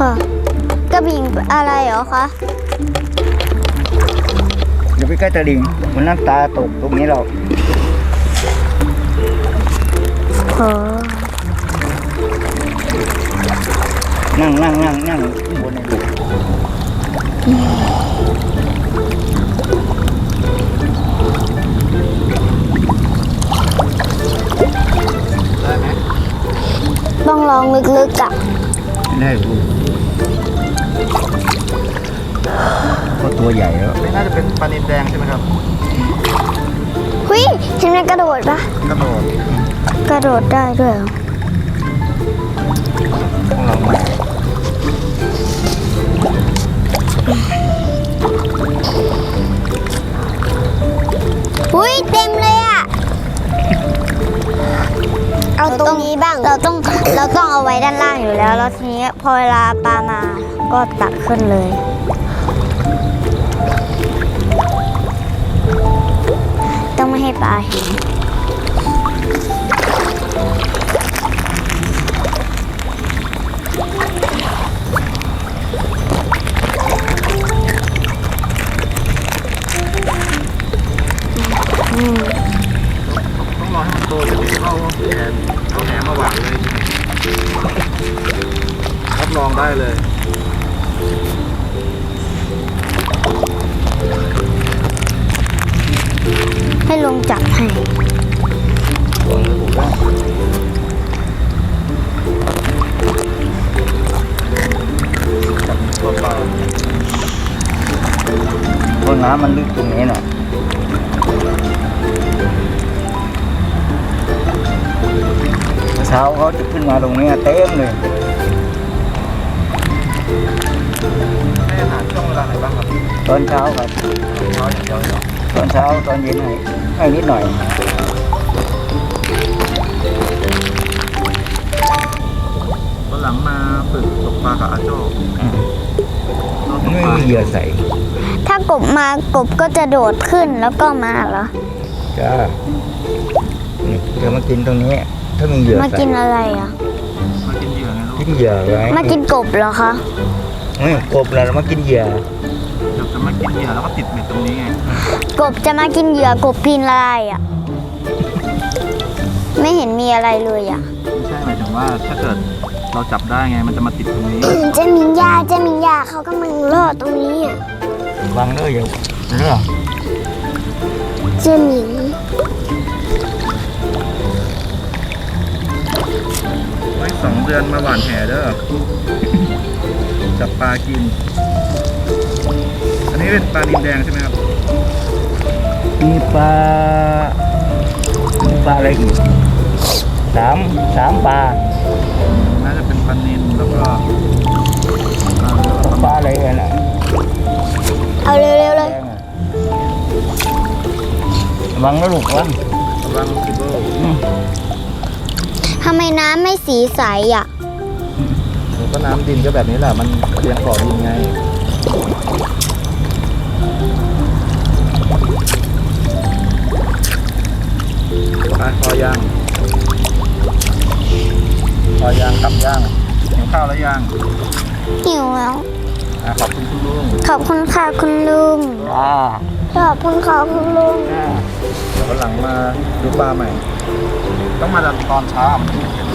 ค่ะกระบี่อะไรเหรอคะอย่าไปใกล้ตะลิงมันน้ำตาตกตรงนี้เราโอ้นั่งนั่งนั่งนั่งข้างบนในลูกได้ไหมต้องลองลึกๆอะได้ลู กก็ตัวใหญ่แล้วนี่น่าจะเป็นปลานินแดงใช่ไหมครับ หุยเห็นมันกระโดดปะกระโดดกระโดดได้ด้วยเหรอต้องลองมาหุยเต็มเลยอะเอาตรงนี้บ้าง เราต้อง เราต้องเอาไว้ด้านล่างอยู่แล้ว แล้วทีนี้พอเวลาปลามาก็ตักขึ้นเลย ไม่ให้ปลาเห็นต้องรอให้มันโตจะถึงเอาแหนเอาแหนมาหวานเลยรับรองได้เลย ลงจับให้ลองลูกได้ตัวปลาเพราะน้ำมันลึกตรงนี้น่ะเมื่อเช้าเขาจะขึ้นมาตรงนี้เต็มเลยให้อาหารช่วงเวลาไหนบ้างครับ ตอนเช้าครับเช้าอย่างเดียวเลยเหรอ ตอนเช้าตอนเย็นให้ให้นิดหน่อยวันหลังมาฝึกตกปลากับอาโจ้อืมเราตกไม่ปลามีเหยื่อใส่ถ้ากบมากบก็จะโดดขึ้นแล้วก็มาเหรอ จ้านี่เดี๋ยวมากินตรงนี้ ถ้ามีเหยื่อมาใส่กินอะไรอะ มากินเหยื่อไงลูกกินเหยื่อไว้มากินกบเหรอคะไม่กบแล้วมากินเหยื่อ เดี๋ยวจะมากินเหยื่อแล้วก็ติดเบ็ดตรงนี้ไงกบจะมากินเหยื่อกบกินอะไรอะ ไม่เห็นมีอะไรเลยอะ ไม่ใช่หมายถึงว่าถ้าเกิดเราจับได้ไงมันจะมาติดตรงนี้เจมินยาเจมินยาเขากำลังรอดตรงนี้อะวางเด้ออย่าเด้อเจมิงไว้สองเดือนมาหวานแหเด้อจับปลากินอั นนี้เป็นปลานินแดงใช่ไหมครับ มีปลามีปลาอะไรอีกสามสามปลา น่าจะเป็นปลานินแล้วก็ปลาปลาอะไรกันอะเอาเร็วๆเลยแดงอะวางแล้วลูกวางบางซิโบอืมทำไมน้ำไม่สีใสอะ แล้วก็น้ำดินก็แบบนี้แหละ มันเรียงก่อดินไง ไปคอย่างคอย่างกลับย่างหิวข้าวแล้วย่างหิวแล้วอะขอบคุณคุณลุงขอบคุณค่ะคุณลุงอ่าขอบคุณค่ะคุณลุงอ่าเดี๋ยววันหลังมาดูปลาใหม่ ต้องมาตอนเช้ามันถึงจะเห็น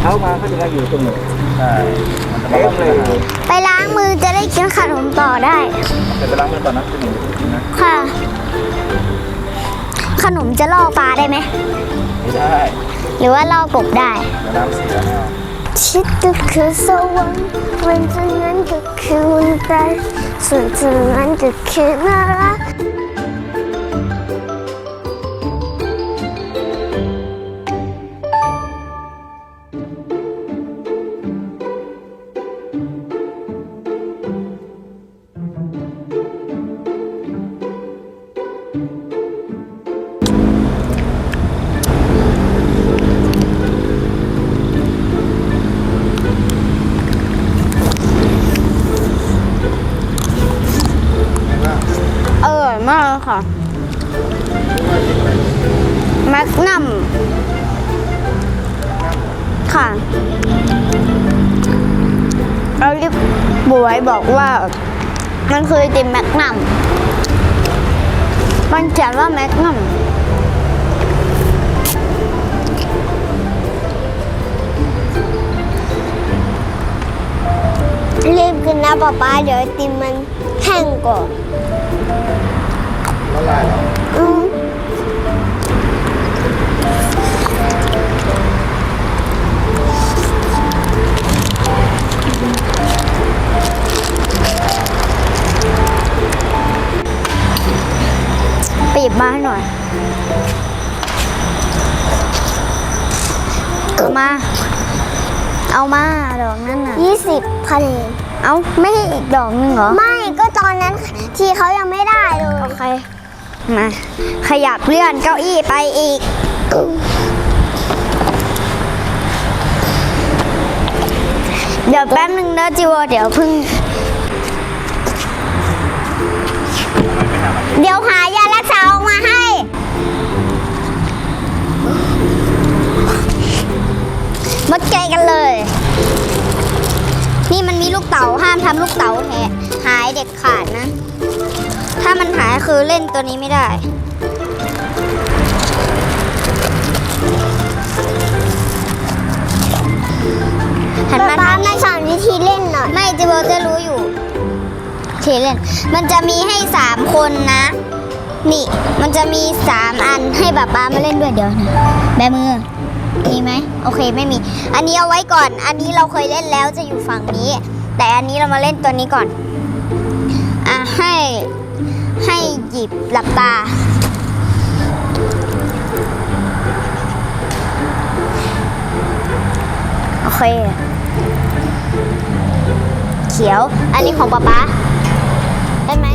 เช้ามาก็จะมาอยู่ตรงนี้ใช่มันจะมาเต็ลมงเลเลยยไปล้างมือจะได้กินขนมต่อได้เดี๋ยวไปล้างมือก่อนนะคุณหนูนะค่ะ ขนมจะล่อปลาได้ไหมไม่ได้หรือว่าล่อกบได้เดี๋ยวน้ำเสียไม่เอาชิดก็คือสวรรค์วันจากนั้นก็คือวันตายส่วนจากนั้นก็คือน่ารัก มากเลยค่ะแมกนัมค่ะว้บอกว่า มันคือติมแมกนัมมันเขียนว่าแมกนัมรีบกินนะป๊าป๊าเดี๋ยวติมมันแห้งก่อน ละลายแล้วอืมไปหยิบมาให้หน่อยเอามา เอามาดอกนั้นน่ะ ยี่สิบคะแนนเอาไม่ให้อีกดอกหนึงเหรอ ไม่ก็ตอนนั้นทีเขายังไม่ได้เลย โอเค มา ขยับเลื่อนเก้าอี้ไปอีก เดี๋ยวแป๊บนึงนะจิวเดี๋ยวพึ่ง เดี๋ยวหายารักษาออกมาให้มัดใจกันเลย นี่มันมีลูกเต๋าห้ามทำลูกเต๋าแหะหายเด็ดขาดนะามันหายคือเล่นตัวนี้ไม่ได้ หันป๊ามาป๊าทางมานี้สอนวิธีเล่นหน่อย ไม่จิโบจะรู้อยู่เทเล่น มันจะมีให้สามคนนะ นี่ มันจะมีสามอันให้ป๊าป๊ามาเล่นด้วยเดี๋ยวนะ แบมือ มีไหม โอเคไม่มี อันนี้เอาไว้ก่อน อันนี้เราเคยเล่นแล้วจะอยู่ฝั่งนี้ แต่อันนี้เรามาเล่นตัวนี้ก่อนีบหลับตา โอเค เขียว อันนี้ของป๊าป๊าได้ไหม